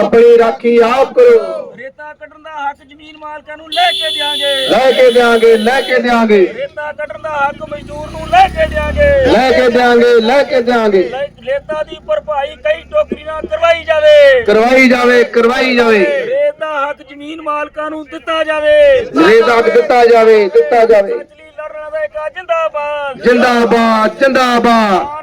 ਆਪਣੀ ਰਾਖੀ ਆਪ ਕਰੋ। ਰੇਤਾ ਕੱਢਣ ਦਾ ਹੱਕ ਜ਼ਮੀਨ ਮਾਲਕਾਂ ਨੂੰ ਲੈ ਕੇ ਦਿਆਂਗੇ। ਲੈ ਕੇ ਦਿਆਂਗੇ ਲੈ ਕੇ ਦਿਆਂਗੇ। ਰੇਤਾ ਕੱਢਣ ਦਾ ਹੱਕ ਮਜ਼ਦੂਰ ਨੂੰ ਲੈ ਕੇ ਦਿਆਂਗੇ। ਲੈ ਕੇ ਦਿਆਂਗੇ ਲੈ ਕੇ ਦਿਆਂਗੇ। ਰੇਤਾ ਦੀ ਭਰਪਾਈ ਕਈ ਟੋਕਰੀ ਨਾਲ ਕਰਵਾਈ ਜਾਵੇ। ਕਰਵਾਈ ਜਾਵੇ ਕਰਵਾਈ ਜਾਵੇ। ਰੇਤ ਹੱਕ ਜ਼ਮੀਨ ਮਾਲਕਾਂ ਨੂੰ ਦਿੱਤਾ ਜਾਵੇ। ਰੇਤ ਹੱਕ ਦਿੱਤਾ ਜਾਵੇ ਦਿੱਤਾ ਜਾਵੇ। ਲੜਨਾ ਦਾ ਇੱਕ ਜਿੰਦਾਬਾਦ। ਜਿੰਦਾਬਾਦ ਜਿੰਦਾਬਾਦ।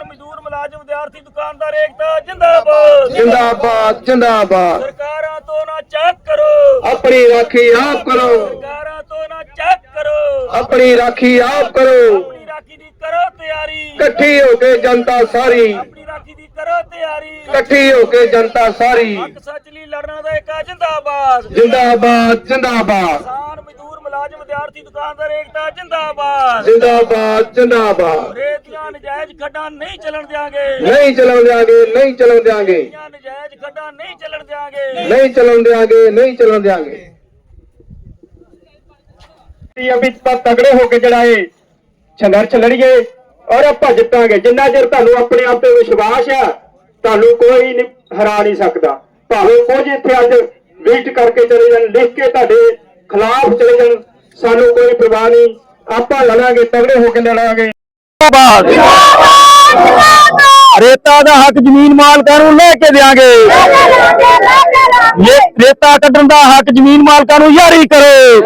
ਮੁਲਾਜ਼ਮ ਵਿਦਿਆਰਥੀ ਦੁਕਾਨਦਾਰ ਏਕਤਾ ਜਿੰਦਾਬਾਦ। ਜਿੰਦਾਬਾਦ ਜਿੰਦਾਬਾਦ। ਸਰਕਾਰਾਂ ਤੋਂ ਨਾ ਚੱਕ ਕਰੋ। ਆਪਣੀ ਰਾਖੀ ਆਪ ਕਰੋ। ਸਰਕਾਰਾਂ ਤੋਂ ਨਾ ਚੱਕ ਕਰੋ। ਆਪਣੀ ਰਾਖੀ ਆਪ ਕਰੋ। ਆਪਣੀ ਰਾਖੀ ਦੀ ਕਰੋ ਤਿਆਰੀ। ਇਕੱਠੀ ਹੋ ਕੇ ਜਨਤਾ ਸਾਰੀ। ਆਪਣੀ ਰਾਖੀ ਦੀ ਕਰੋ ਤਿਆਰੀ। ਇਕੱਠੀ ਹੋ ਕੇ ਜਨਤਾ ਸਾਰੀ। ਹੱਕ ਸੱਚ ਲਈ ਲੜਨਾ ਦਾ ਇੱਕ ਜਿੰਦਾਬਾਦ। ਜਿੰਦਾਬਾਦ ਜਿੰਦਾਬਾਦ। ਕਿਸਾਨ ਮਜ਼ਦੂਰ ਮੁਲਾਜ਼ਮ ਵਿਦਿਆਰਥੀ ਦੁਕਾਨਦਾਰ ਏਕਤਾ ਜਿੰਦਾਬਾਦ। ਜਿੰਦਾਬਾਦ ਜਿੰਦਾਬਾਦ। ਰੇਤੀਆਂ ਨਜਾਇਜ਼ ਖੱਡਾਂ ਨਹੀਂ ਚੱਲਣ ਦਿਆਂਗੇ। ਨਹੀਂ ਚਲਾਉਣ ਦਿਆਂਗੇ ਨਹੀਂ ਚਲਾਉਣ ਦਿਆਂਗੇ। ਰੇਤੀਆਂ ਨਜਾਇਜ਼ ਖੱਡਾਂ ਨਹੀਂ ਚੱਲਣ ਦਿਆਂਗੇ। ਨਹੀਂ ਚਲਾਉਣ ਦਿਆਂਗੇ ਨਹੀਂ ਚਲਾਉਣ ਦਿਆਂਗੇ। ਅਸੀਂ ਅਭੀ ਤੱਕ ਤਗੜੇ ਹੋ ਕੇ ਜਿਹੜਾ ਇਹ ਸੰਘਰਸ਼ ਲੜੀਏ ਔਰ ਆਪਾਂ ਜਿੱਤਾਂਗੇ। ਜਿੰਨਾ ਚਿਰ ਤੁਹਾਨੂੰ ਆਪਣੇ ਆਪ ਤੇ ਵਿਸ਼ਵਾਸ ਆ ਤੁਹਾਨੂੰ ਕੋਈ ਨਹੀਂ ਹਰਾ ਨਹੀਂ ਸਕਦਾ। ਭਾਵੇਂ ਕੁਝ ਇੱਥੇ ਅੱਜ ਵਿਜ਼ਿਟ ਕਰਕੇ ਚਲੇ ਜਾਣ ਲਿਖ ਕੇ ਤੁਹਾਡੇ ਖਿਲਾਫ ਚਲੇ ਜਾਣ ਸਾਨੂੰ ਕੋਈ ਪਰਵਾਹ ਨਹੀਂ। ਆਪਾਂ ਲੜਾਂਗੇ ਤਗੜੇ ਹੋ ਕੇ ਲੜਾਂਗੇ। ਰੇਤਾ ਦਾ ਹੱਕ ਜ਼ਮੀਨ ਮਾਲਕਾਂ ਨੂੰ ਲੈ ਕੇ ਦਿਆਂਗੇ। ਰੇਤਾ ਕੱਢਣ ਦਾ ਹੱਕ ਜ਼ਮੀਨ ਮਾਲਕਾਂ ਨੂੰ ਜਾਰੀ ਕਰੋ।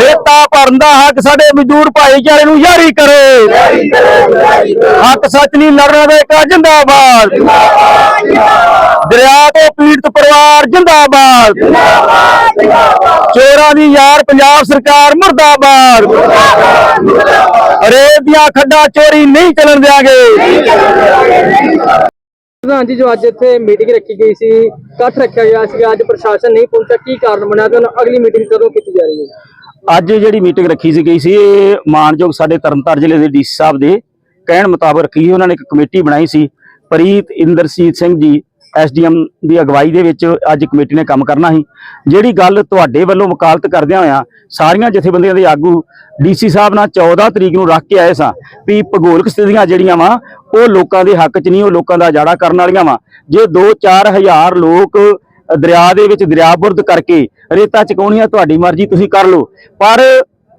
ਰੇਤਾ ਭਰਨ ਦਾ ਹੱਕ ਸਾਡੇ ਮਜ਼ਦੂਰ ਭਾਈਚਾਰੇ ਨੂੰ ਜਾਰੀ ਕਰੋ। ਹੱਕ ਸੱਚ ਲਈ ਲੜਨਾ ਦਾ ਇੱਕ ਜਿੰਦਾਬਾਦ। ਦਰਿਆ ਤੋਂ ਪੀੜਤ ਪਰਿਵਾਰ ਜਿੰਦਾਬਾਦ। ਚੋਰਾਂ ਦੀ ਯਾਰ ਪੰਜਾਬ ਸਰਕਾਰ ਮੁਰਦਾਬਾਦ। ਰੇਤ ਦੀਆਂ ਖੱਡਾਂ ਚੋਰੀ ਨਹੀਂ ਚੱਲਣ ਦਿਆਂਗੇ। ਪ੍ਰਧਾਨ ਜੀ ਜੋ ਅੱਜ ਇੱਥੇ ਮੀਟਿੰਗ ਰੱਖੀ ਗਈ ਸੀ ਇਕੱਠ ਰੱਖਿਆ ਗਿਆ ਸੀ ਅੱਜ ਪ੍ਰਸ਼ਾਸਨ ਨਹੀਂ ਪਹੁੰਚਿਆ ਕੀ ਕਾਰਨ ਬਣਿਆ ਤੇ ਅਗਲੀ ਮੀਟਿੰਗ ਕਦੋਂ ਕੀਤੀ ਜਾ ਰਹੀ ਹੈ? ਅੱਜ ਜਿਹੜੀ ਮੀਟਿੰਗ ਰੱਖੀ ਸੀ ਗਈ ਸੀ ਇਹ ਮਾਨਯੋਗ ਸਾਡੇ ਤਰਨਤਾਰਨ ਜ਼ਿਲ੍ਹੇ ਦੇ ਡੀਸੀ ਸਾਹਿਬ ਦੇ ਕਹਿਣ ਮੁਤਾਬਕ ਰੱਖੀ ਉਹਨਾਂ ਨੇ ਇੱਕ ਕਮੇਟੀ ਬਣਾਈ ਸੀ ਪ੍ਰੀਤ ਇੰਦਰਸੀਤ ਸਿੰਘ ਜੀ ਐਸਡੀਐਮ ਦੀ ਅਗਵਾਈ ਦੇ ਵਿੱਚ ਅੱਜ ਕਮੇਟੀ ਨੇ ਕੰਮ ਕਰਨਾ ਸੀ। ਜਿਹੜੀ ਗੱਲ ਤੁਹਾਡੇ ਵੱਲੋਂ ਵਕਾਲਤ ਕਰਦਿਆਂ ਹੋਇਆਂ ਸਾਰੀਆਂ ਜਥੇਬੰਦੀਆਂ ਦੇ ਆਗੂ ਡੀਸੀ ਸਾਹਿਬ ਨਾਲ 14 ਤਰੀਕ ਨੂੰ ਰੱਖ ਕੇ ਆਏ ਸਾਂ ਵੀ ਭੂਗੋਲਿਕ ਸਥਿਤੀਆਂ ਜਿਹੜੀਆਂ ਵਾ, ਉਹ ਲੋਕਾਂ ਦੇ ਹੱਕ 'ਚ ਨਹੀਂ, ਉਹ ਲੋਕਾਂ ਦਾ ਉਜਾੜਾ ਕਰਨ ਵਾਲੀਆਂ ਵਾ। ਜੇ 2-4 ਹਜ਼ਾਰ ਲੋਕ ਦਰਿਆ ਦੇ ਵਿੱਚ ਦਰਿਆ ਬੁਰਦ ਕਰਕੇ ਰੇਤਾ ਚਕਾਉਣੀ ਆ ਤੁਹਾਡੀ ਮਰਜ਼ੀ, ਤੁਸੀਂ ਕਰ ਲਓ। ਪਰ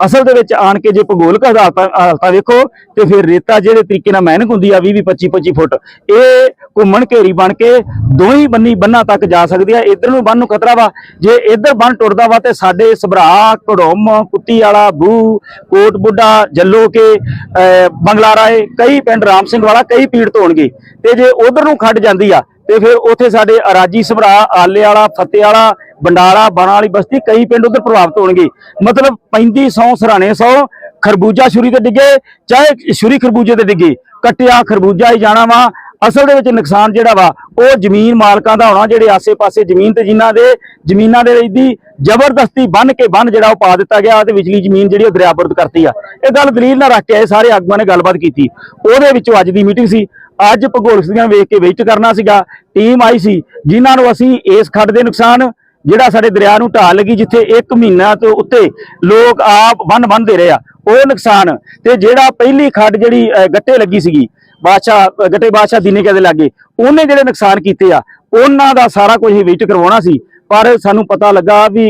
ਅਸਲ ਦੇ ਵਿੱਚ ਆਣ ਕੇ ਜੇ ਭੂਗੋਲਿਕ ਹਾਲਾਤਾਂ ਹਾਲਤਾਂ ਵੇਖੋ ਤੇ ਫਿਰ ਰੇਤਾ ਜਿਹੜੇ ਤਰੀਕੇ ਨਾਲ ਮਿਹਨਤ ਹੁੰਦੀ ਆ 20 20 25 25 ਫੁੱਟ ਇਹ ਘੁੰਮਣ ਘੇਰੀ ਬਣ ਕੇ ਦੋਹੀਂ ਬੰਨੀ ਬੰਨਾਂ ਤੱਕ ਜਾ ਸਕਦੀ ਆ। ਇਧਰ ਨੂੰ ਬੰਨ ਨੂੰ ਖਤਰਾ ਵਾ। ਜੇ ਇਧਰ ਬੰਨ ਟੁੱਟਦਾ ਵਾ ਤੇ ਸਾਡੇ ਸਭਰਾ ਘੜੋਮ ਕੁੱਤੀ ਵਾਲਾ ਬੂ ਕੋਟ ਬੁੱਢਾ ਜੱਲੋ ਕੇ ਅਹ, ਬੰਗਲਾ ਰਾਏ ਕਈ ਪਿੰਡ ਰਾਮ ਸਿੰਘ ਵਾਲਾ ਕਈ ਪੀੜਤ ਹੋਣਗੇ। ਤੇ ਜੇ ਉਧਰ ਨੂੰ ਖੱਡ ਜਾਂਦੀ ਆ ਤੇ ਫਿਰ ਉੱਥੇ ਸਾਡੇ ਅਰਾਜੀ ਸਭਰਾ ਆਲੇ ਵਾਲਾ ਫਤਿਹ ਵਾਲਾ ਬੰਡਾਲਾ ਬਣਾ ਵਾਲੀ ਬਸਤੀ ਕਈ ਪਿੰਡ ਉਧਰ ਪ੍ਰਭਾਵਿਤ ਹੋਣਗੇ। ਮਤਲਬ 3500 ਸਰਾਣੇ 100 ਖਰਬੂਜਾ ਛੁਰੀ ਤੇ ਡਿੱਗੇ, ਚਾਹੇ ਛੁਰੀ ਖਰਬੂਜੇ ਤੇ ਡਿੱਗੇ, ਕੱਟਿਆ ਖਰਬੂਜਾ ਹੀ ਜਾਣਾ ਵਾ। ਅਸਲ ਦੇ ਵਿੱਚ ਨੁਕਸਾਨ ਜਿਹੜਾ ਵਾ, ਉਹ ਜ਼ਮੀਨ ਮਾਲਕਾਂ ਦਾ ਹੋਣਾ, ਜਿਹੜੇ ਆਸੇ-ਪਾਸੇ ਜ਼ਮੀਨ ਤੇ ਜਿਨ੍ਹਾਂ ਦੇ, ਜ਼ਮੀਨਾਂ ਦੇ ਵਿੱਚ ਦੀ ਜ਼ਬਰਦਸਤੀ ਬੰਨ ਕੇ ਬੰਨ ਜਿਹੜਾ ਉਹ ਪਾ ਦਿੱਤਾ ਗਿਆ, ਤੇ ਵਿਚਲੀ ਜ਼ਮੀਨ ਜਿਹੜੀ ਉਹ ਦਰਿਆਬਰਦ ਕਰਤੀ ਆ। ਇਹ ਗੱਲ ਦਲੀਲ ਨਾਲ ਰੱਖ ਕੇ ਆਏ, ਸਾਰੇ ਆਗੂਆਂ ਨੇ ਗੱਲਬਾਤ ਕੀਤੀ। ਉਹਦੇ ਵਿੱਚੋਂ ਅੱਜ ਦੀ ਮੀਟਿੰਗ ਸੀ। ਅੱਜ ਭੂਗੋਲਿਕ ਸਥਿਤੀਆਂ ਵੇਖ ਕੇ ਵਿਜ਼ਿਟ ਕਰਨਾ ਸੀਗਾ ਟੀਮ ਆਈ ਸੀ, ਜਿਨ੍ਹਾਂ ਨੂੰ ਅਸੀਂ ਇਸ ਖੱਡ ਦੇ ਨੁਕਸਾਨ, ਜਿਹੜਾ ਸਾਡੇ ਦਰਿਆ ਨੂੰ ਢਾਲ ਲੱਗੀ, ਜਿੱਥੇ 1 ਮਹੀਨਾ ਤੋਂ ਉੱਤੇ ਲੋਕ ਆਪ ਬੰਨ ਬੰਨਦੇ ਰਹੇ ਆ, ਉਹ ਨੁਕਸਾਨ। ਤੇ ਜਿਹੜਾ ਪਹਿਲੀ ਖੱਡ ਜਿਹੜੀ ਗੱਟੇ ਲੱਗੀ ਸੀਗੀ, ਬਾਦਸ਼ਾਹ ਗੱਟੇ ਬਾਦਸ਼ਾਹ ਦੀਨੇ ਕਦੇ ਲੱਗੇ, ਉਹਨੇ ਜਿਹੜੇ ਨੁਕਸਾਨ ਕੀਤੇ ਆ, ਉਹਨਾਂ ਦਾ ਸਾਰਾ ਕੁਝ ਹੀ ਵਿਜ਼ਿਟ ਕਰਵਾਉਣਾ ਸੀ। ਪਰ ਸਾਨੂੰ ਪਤਾ ਲੱਗਾ ਵੀ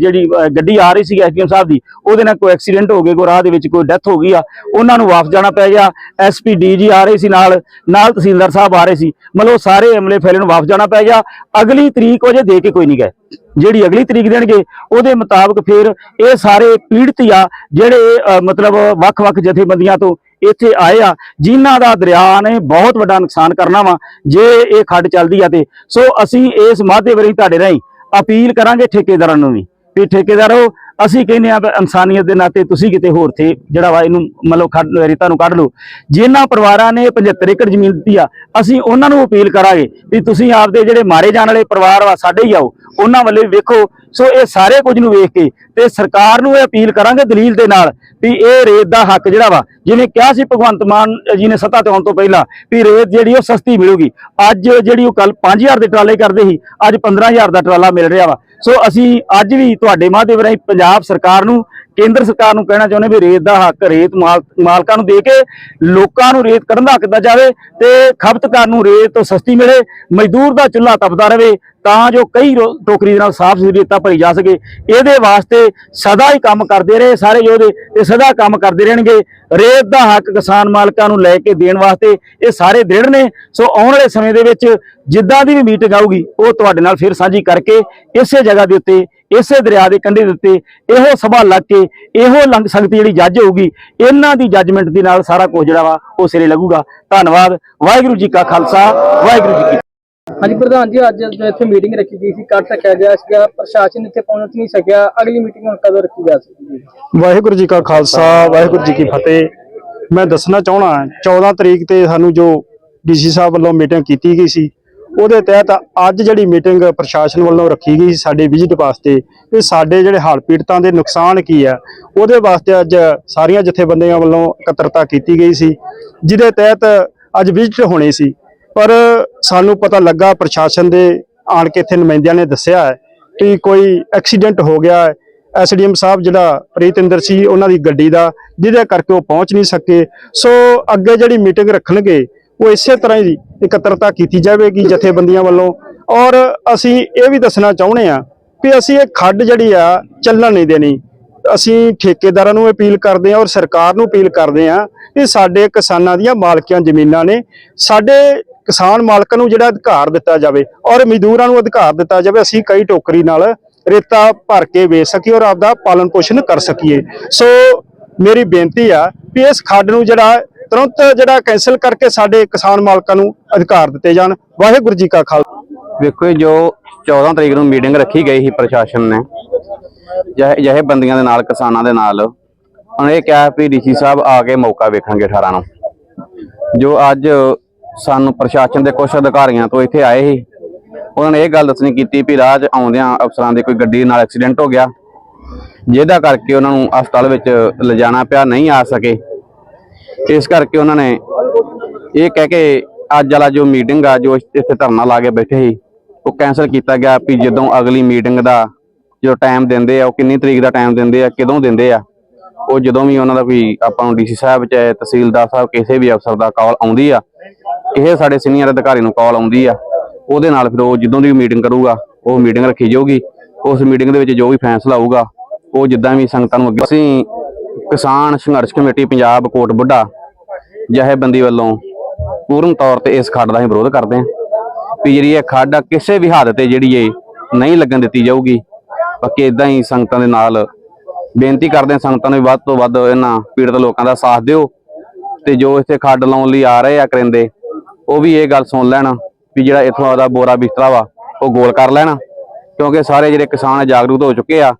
ਜਿਹੜੀ ਗੱਡੀ ਆ ਰਹੀ ਸੀ ਐਸਡੀਐਮ ਸਾਹਿਬ ਦੀ, ਉਹਦੇ ਨਾਲ ਕੋਈ ਐਕਸੀਡੈਂਟ ਹੋ ਗਿਆ, ਕੋਈ ਰਾਹ ਦੇ ਵਿੱਚ ਕੋਈ ਡੈਥ ਹੋ ਗਈ ਆ, ਉਹਨਾਂ ਨੂੰ ਵਾਪਸ ਜਾਣਾ ਪੈ ਗਿਆ। ਐਸਪੀ ਡੀਜੀ ਆ ਰਹੇ ਸੀ ਨਾਲ ਨਾਲ ਤਹਿਸੀਲਦਾਰ ਸਾਹਿਬ ਆ ਰਹੇ ਸੀ। ਮਤਲਬ ਸਾਰੇ ਅਮਲੇ ਫੈਲੇ ਨੂੰ ਵਾਪਸ ਜਾਣਾ ਪੈ ਗਿਆ। ਅਗਲੀ ਤਰੀਕ ਉਹ ਜੇ ਦੇ ਕੇ ਕੋਈ ਨਹੀਂ ਗਏ। ਜਿਹੜੀ ਅਗਲੀ ਤਰੀਕ ਦੇਣਗੇ, ਉਹਦੇ ਮੁਤਾਬਕ ਫਿਰ ਇਹ ਸਾਰੇ ਪੀੜਤ ਆ, ਜਿਹੜੇ ਮਤਲਬ ਵੱਖ-ਵੱਖ ਜਥੇਬੰਦੀਆਂ ਤੋਂ ਇੱਥੇ ਆਏ ਆ, ਜਿਨ੍ਹਾਂ ਦਾ ਦਰਿਆ ਨੇ ਬਹੁਤ ਵੱਡਾ ਨੁਕਸਾਨ ਕਰਨਾ ਵਾ, ਜੇ ਇਹ ਖੱਡ ਚੱਲਦੀ ਆ ਤੇ। ਸੋ ਅਸੀਂ ਇਸ ਮਾਧਿਅਮ ਵਰੀ ਤੁਹਾਡੇ ਰਾਹੀਂ ਅਪੀਲ ਕਰਾਂਗੇ ਠੇਕੇਦਾਰਾਂ ਨੂੰ ਵੀ। ਵੀ ਠੇਕੇਦਾਰੋ ਅਸੀਂ ਕਹਿੰਦੇ ਆ ਵੀ ਇਨਸਾਨੀਅਤ ਦੇ ਨਾਤੇ ਤੁਸੀਂ ਕਿਤੇ ਹੋਰ ਤੇ ਜਿਹੜਾ ਵਾ ਇਹਨੂੰ ਮਤਲਬ ਖੱਡ ਰੇਤਾ ਨੂੰ ਕੱਢ ਲਓ। ਜਿਨ੍ਹਾਂ ਪਰਿਵਾਰਾਂ ਨੇ 75 ਏਕੜ ਜ਼ਮੀਨ ਦਿੱਤੀ ਆ, ਅਸੀਂ ਉਹਨਾਂ ਨੂੰ ਅਪੀਲ ਕਰਾਂਗੇ ਵੀ ਤੁਸੀਂ ਆਪਦੇ ਜਿਹੜੇ ਮਾਰੇ ਜਾਣ ਵਾਲੇ ਪਰਿਵਾਰ ਵਾ, ਸਾਡੇ ਹੀ ਆਓ, ਉਹਨਾਂ ਵੱਲੇ ਵੀ ਵੇਖੋ। ਸੋ ਇਹ ਸਾਰੇ ਕੁਝ ਨੂੰ ਵੇਖ ਕੇ ਤੇ ਸਰਕਾਰ ਨੂੰ ਇਹ ਅਪੀਲ ਕਰਾਂਗੇ ਦਲੀਲ ਦੇ ਨਾਲ ਵੀ ਇਹ ਰੇਤ ਦਾ ਹੱਕ ਜਿਹੜਾ ਵਾ, ਜਿਹਨੇ ਕਿਹਾ ਸੀ ਭਗਵੰਤ ਮਾਨ ਜੀ ਨੇ ਸੱਤਾ ਤੇ ਆਉਣ ਤੋਂ ਪਹਿਲਾਂ ਵੀ ਰੇਤ ਜਿਹੜੀ ਉਹ ਸਸਤੀ ਮਿਲੂਗੀ। ਅੱਜ ਜਿਹੜੀ ਉਹ ਕੱਲ 5000 ਦੇ ਟਰਾਲੇ ਕਰਦੇ ਸੀ, ਅੱਜ 15000 ਦਾ ਟਰਾਲਾ ਮਿਲ ਰਿਹਾ ਵਾ। ਸੋ ਅਸੀਂ ਅੱਜ ਵੀ ਤੁਹਾਡੇ ਮਾਧਿਅਮ ਰਾਹੀਂ ਪੰਜਾਬ ਸਰਕਾਰ ਨੂੰ ਕੇਂਦਰ ਸਰਕਾਰ ਨੂੰ ਕਹਿਣਾ ਚਾਹੁੰਦੇ ਵੀ ਰੇਤ ਦਾ ਹੱਕ, ਰੇਤ ਮਾਲ- ਮਾਲਕਾਂ ਨੂੰ ਦੇ ਕੇ ਲੋਕਾਂ ਨੂੰ ਰੇਤ ਕੱਢਣ ਦਾ ਹੱਕ ਦਿੱਤਾ ਜਾਵੇ ਤੇ ਖਪਤਕਾਰ ਨੂੰ ਰੇਤ ਤੋਂ ਸਸਤੀ ਮਿਲੇ, ਮਜ਼ਦੂਰ ਦਾ ਚੁੱਲ੍ਹਾ ਤਪਦਾ ਰਹੇ ਤਾਂ ਜੋ ਕਈ ਰੋ- ਟੋਕਰੀ ਦੇ ਨਾਲ ਸਾਫ਼ ਸੁਥਰੀ ਰੇਤਾ ਭਰੀ ਜਾ ਸਕੇ। ਇਹਦੇ ਵਾਸਤੇ ਸਦਾ ਹੀ ਕੰਮ ਕਰਦੇ ਰਹੇ ਸਾਰੇ ਯੋਧੇ ਤੇ ਸਦਾ ਕੰਮ ਕਰਦੇ ਰਹਿਣਗੇ। ਰੇਤ ਦਾ ਹੱਕ ਕਿਸਾਨ ਮਾਲਕਾਂ ਨੂੰ ਲੈ ਕੇ ਦੇਣ ਵਾਸਤੇ ਇਹ ਸਾਰੇ ਦ੍ਰਿੜ ਨੇ। ਸੋ ਆਉਣ ਵਾਲੇ ਸਮੇਂ ਦੇ ਵਿੱਚ ਜਿੱਦਾਂ ਦੀ ਵੀ ਮੀਟਿੰਗ ਆਊਗੀ, ਉਹ ਤੁਹਾਡੇ ਨਾਲ ਫਿਰ ਸਾਂਝੀ ਕਰਕੇ ਇਸੇ ਜਗ੍ਹਾ ਦੇ ਉੱਤੇ ਇਸੇ ਦਰਿਆ ਦੇ ਕੰਢੇ ਦੇ ਉੱਤੇ ਇਹੋ ਸਭਾ ਲੱਗ ਕੇ ਇਹੋ ਲੰਗ ਸੰਗਤੀ ਜਿਹੜੀ ਜੱਜ ਹੋਊਗੀ ਇਹਨਾਂ ਦੀ ਜੱਜਮੈਂਟ ਦੇ ਨਾਲ ਸਾਰਾ ਕੁਝ ਜਿਹੜਾ ਵਾ ਉਹ ਸਿਰੇ ਲੱਗੂਗਾ। ਧੰਨਵਾਦ। ਵਾਹਿਗੁਰੂ ਜੀ ਕਾ ਖਾਲਸਾ ਵਾਹਿਗੁਰੂ ਜੀ ਕੀ ਹਾਂਜੀ ਪ੍ਰਧਾਨ ਜੀ ਅੱਜ ਜੋ ਇੱਥੇ ਮੀਟਿੰਗ ਰੱਖੀ ਗਈ ਸੀ ਕੱਟ ਰੱਖਿਆ ਗਿਆ ਸੀਗਾ ਪ੍ਰਸ਼ਾਸਨ ਇੱਥੇ ਪਹੁੰਚ ਨਹੀਂ ਸਕਿਆ। ਅਗਲੀ ਮੀਟਿੰਗ ਹੁਣ ਕਦੋਂ ਰੱਖੀ ਜਾ ਸਕਦੀ ਹੈ? ਵਾਹਿਗੁਰੂ ਜੀ ਕਾ ਖਾਲਸਾ ਵਾਹਿਗੁਰੂ ਜੀ ਕੀ ਫਤਿਹ। ਮੈਂ ਦੱਸਣਾ ਚਾਹਣਾ 14 ਤਰੀਕ ਤੇ ਸਾਨੂੰ ਜੋ ਡੀਸੀ ਸਾਹਿਬ ਵੱਲੋਂ ਮੀਟਿੰਗ ਕੀਤੀ ਗਈ ਸੀ ਉਹਦੇ ਤਹਿਤ ਅੱਜ ਜਿਹੜੀ ਮੀਟਿੰਗ ਪ੍ਰਸ਼ਾਸਨ ਵੱਲੋਂ ਰੱਖੀ ਗਈ ਸੀ ਸਾਡੇ ਵਿਜ਼ਿਟ ਵਾਸਤੇ ਇਹ ਸਾਡੇ ਜਿਹੜੇ ਹਾਲ ਪੀੜਤਾਂ ਦੇ ਨੁਕਸਾਨ ਕੀ ਆ, ਉਹਦੇ ਵਾਸਤੇ ਅੱਜ ਸਾਰੀਆਂ ਜਥੇਬੰਦੀਆਂ ਵੱਲੋਂ ਇਕੱਤਰਤਾ ਕੀਤੀ ਗਈ ਸੀ, ਜਿਹਦੇ ਤਹਿਤ ਅੱਜ ਵਿਜ਼ਿਟ ਹੋਣੀ ਸੀ। ਪਰ ਸਾਨੂੰ ਪਤਾ ਲੱਗਾ, ਪ੍ਰਸ਼ਾਸਨ ਦੇ ਆਣ ਕੇ ਇੱਥੇ ਨੁਮਾਇੰਦਿਆਂ ਨੇ ਦੱਸਿਆ ਹੈ ਕਿ ਕੋਈ ਐਕਸੀਡੈਂਟ ਹੋ ਗਿਆ ਹੈ। ਐਸਡੀਐਮ ਸਾਹਿਬ ਜਿਹੜਾ ਪ੍ਰੀਤਿੰਦਰ ਸੀ, ਉਹਨਾਂ ਦੀ ਗੱਡੀ ਦਾ, ਜਿਹਦੇ ਕਰਕੇ ਉਹ ਪਹੁੰਚ ਨਹੀਂ ਸਕੇ। ਸੋ ਅੱਗੇ ਜਿਹੜੀ ਮੀਟਿੰਗ ਰੱਖਣਗੇ, ਉਹ ਇਸੇ ਤਰ੍ਹਾਂ ਹੀ ਇਕੱਤਰਤਾ ਕੀਤੀ ਜਾਵੇਗੀ ਜਥੇਬੰਦੀਆਂ ਵੱਲੋਂ। ਔਰ ਅਸੀਂ ਇਹ ਵੀ ਦੱਸਣਾ ਚਾਹੁੰਦੇ ਆ ਕਿ ਅਸੀਂ ਇਹ ਖੱਡ ਜਿਹੜੀ ਆ, ਚੱਲਣ ਨਹੀਂ ਦੇਣੀ। ਅਸੀਂ ਠੇਕੇਦਾਰਾਂ ਨੂੰ ਅਪੀਲ ਕਰਦੇ ਹਾਂ ਔਰ ਸਰਕਾਰ ਨੂੰ ਅਪੀਲ ਕਰਦੇ ਹਾਂ ਕਿ ਸਾਡੇ ਕਿਸਾਨਾਂ ਦੀਆਂ ਮਾਲਕੀਆਂ ਜ਼ਮੀਨਾਂ ਨੇ, ਸਾਡੇ ਕਿਸਾਨ ਮਾਲਕਾਂ ਨੂੰ ਜਿਹੜਾ ਅਧਿਕਾਰ ਦਿੱਤਾ ਜਾਵੇ ਔਰ ਮਜ਼ਦੂਰਾਂ ਨੂੰ ਅਧਿਕਾਰ ਦਿੱਤਾ ਜਾਵੇ, ਅਸੀਂ ਕਈ ਟੋਕਰੀ ਨਾਲ ਰੇਤਾ ਭਰ ਕੇ ਵੇਚ ਸਕੀਏ ਔਰ ਆਪਦਾ ਪਾਲਣ ਪੋਸ਼ਣ ਕਰ ਸਕੀਏ। ਸੋ ਮੇਰੀ ਬੇਨਤੀ ਆ ਕਿ ਇਸ ਖੱਡ ਨੂੰ ਜਿਹੜਾ ਤੁਰੰਤ ਜਿਹੜਾ ਕੈਨਸਲ ਕਰਕੇ ਸਾਡੇ ਕਿਸਾਨ ਮਾਲਕਾਂ ਨੂੰ ਅਧਿਕਾਰ ਦਿੱਤੇ ਜਾਣ। ਵਾਹਿਗੁਰੂ ਜੀ ਕਾ ਖਾਲਸਾ। ਵੇਖੋ ਜੀ, ਜੋ 14 ਤਰੀਕ ਨੂੰ ਮੀਟਿੰਗ ਰੱਖੀ ਗਈ ਸੀ ਪ੍ਰਸ਼ਾਸਨ ਨੇ ਜਿਹੇ ਜਿਹੇ ਬੰਦੀਆਂ ਦੇ ਨਾਲ ਕਿਸਾਨਾਂ ਦੇ ਨਾਲ ਉਹਨੇ ਇਹ ਕਿਹਾ ਵੀ ਡੀਸੀ ਸਾਹਿਬ ਆ ਕੇ ਮੌਕਾ ਵੇਖਣਗੇ 18 ਨੂੰ। ਜੋ ਅੱਜ ਸਾਨੂੰ ਪ੍ਰਸ਼ਾਸਨ ਦੇ ਕੁਝ ਅਧਿਕਾਰੀਆਂ ਤੋਂ ਇੱਥੇ ਆਏ ਸੀ ਉਹਨਾਂ ਨੇ ਇਹ ਗੱਲ ਦੱਸਣੀ ਕੀਤੀ ਵੀ ਰਾਹ 'ਚ ਆਉਂਦਿਆਂ ਅਫਸਰਾਂ ਦੇ ਕੋਈ ਗੱਡੀ ਨਾਲ ਐਕਸੀਡੈਂਟ ਹੋ ਗਿਆ। ਜਿਹਦਾ ਕਰਕੇ ਉਹਨਾਂ ਨੂੰ ਹਸਪਤਾਲ ਵਿੱਚ ਲਿਜਾਣਾ ਪਿਆ ਨਹੀਂ ਆ ਸਕੇ। ਇਸ ਕਰਕੇ ਉਹਨਾਂ ਨੇ ਇਹ ਕਹਿ ਕੇ ਅੱਜ ਵਾਲਾ ਜੋ ਮੀਟਿੰਗ ਆ, ਜੋ ਇੱਥੇ ਧਰਨਾ ਲਾ ਕੇ ਬੈਠੇ ਸੀ, ਉਹ ਕੈਨਸਲ ਕੀਤਾ ਗਿਆ ਵੀ ਜਦੋਂ ਅਗਲੀ ਮੀਟਿੰਗ ਦਾ ਜੋ ਟਾਈਮ ਦਿੰਦੇ ਆ, ਉਹ ਕਿੰਨੀ ਤਰੀਕ ਦਾ ਟਾਈਮ ਦਿੰਦੇ ਆ, ਕਦੋਂ ਦਿੰਦੇ ਆ, ਉਹ ਜਦੋਂ ਵੀ ਉਹਨਾਂ ਦਾ ਵੀ ਆਪਾਂ ਨੂੰ ਡੀਸੀ ਸਾਹਿਬ ਚਾਹੇ ਤਹਿਸੀਲਦਾਰ ਸਾਹਿਬ, ਕਿਸੇ ਵੀ ਅਫਸਰ ਦਾ ਕਾਲ ਆਉਂਦੀ ਆ, ਇਹ ਸਾਡੇ ਸੀਨੀਅਰ ਅਧਿਕਾਰੀ ਨੂੰ ਕਾਲ ਆਉਂਦੀ ਆ, ਉਹਦੇ ਨਾਲ ਫਿਰ ਉਹ ਜਦੋਂ ਦੀ ਮੀਟਿੰਗ ਕਰੂਗਾ, ਉਹ ਮੀਟਿੰਗ ਰੱਖੀ ਜਾਊਗੀ, ਉਸ ਮੀਟਿੰਗ ਦੇ ਵਿੱਚ ਜੋ ਵੀ ਫੈਸਲਾ ਹੋਊਗਾ, ਉਹ ਜਿੱਦਾਂ ਵੀ ਸੰਗਤਾਂ ਨੂੰ ਅੱਗੇ ਅਸੀਂ ਕਿਸਾਨ ਸੰਘਰਸ਼ ਕਮੇਟੀ, ਪੰਜਾਬ ਕੋਟ ਬੁੱਢਾ ਜਥੇਬੰਦੀ ਵੱਲੋਂ ਪੂਰਨ ਤੌਰ ਤੇ ਇਸ ਖੱਡ ਦਾ ਹੀ ਵਿਰੋਧ ਕਰਦੇ ਹਾਂ। ਵੀ ਜਿਹੜੀ ਇਹ ਖੱਡ ਕਿਸੇ ਵੀ ਹੱਦ ਤੇ ਜਿਹੜੀ ਇਹ ਨਹੀਂ ਲੱਗਣ ਦਿੱਤੀ ਜਾਊਗੀ, ਬਾਕੀ ਇਦਾਂ ਹੀ ਸੰਗਤਾਂ ਦੇ ਨਾਲ ਬੇਨਤੀ ਕਰਦੇ ਹਾਂ, ਸੰਗਤਾਂ ਨੂੰ ਵੀ ਵੱਧ ਤੋਂ ਵੱਧ ਇਹਨਾਂ ਪੀੜਤ ਲੋਕਾਂ ਦਾ ਸਾਥ ਦਿਓ ਤੇ ਜੋ ਇੱਥੇ ਖੱਡ ਲਾਉਣ ਲਈ ਆ ਰਹੇ ਆ ਕਰਿੰਦੇ, ਉਹ ਵੀ ਇਹ ਗੱਲ ਸੁਣ ਲੈਣ ਵੀ ਜਿਹੜਾ ਇੱਥੋਂ ਦਾ ਬੋਰਾ ਬਿਸਤਰਾ ਵਾ, ਉਹ ਗੋਲ ਕਰ ਲੈਣ, ਕਿਉਂਕਿ ਸਾਰੇ ਜਿਹੜੇ ਕਿਸਾਨ ਜਾਗਰੂਕ ਹੋ ਚੁੱਕੇ ਆ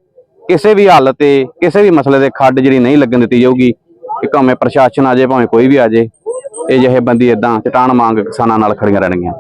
ਕਿਸੇ ਵੀ ਹਾਲਤ ਤੇ, ਕਿਸੇ ਵੀ ਮਸਲੇ ਦੇ ਖੱਡ ਜਿਹੜੀ ਨਹੀਂ ਲੱਗਣ ਦਿੱਤੀ ਜਾਊਗੀ, ਕਿ ਭਾਵੇਂ ਪ੍ਰਸ਼ਾਸਨ ਆ ਜਾਏ, ਭਾਵੇਂ ਕੋਈ ਵੀ ਆ ਜਾਏ, ਇਹ ਜਿਹੇ ਬੰਦੀ ਇਦਾਂ ਚਟਾਨ ਮੰਗ ਕਿਸਾਨਾਂ ਨਾਲ ਖੜੀਆਂ ਰਹਿਣਗੀਆਂ।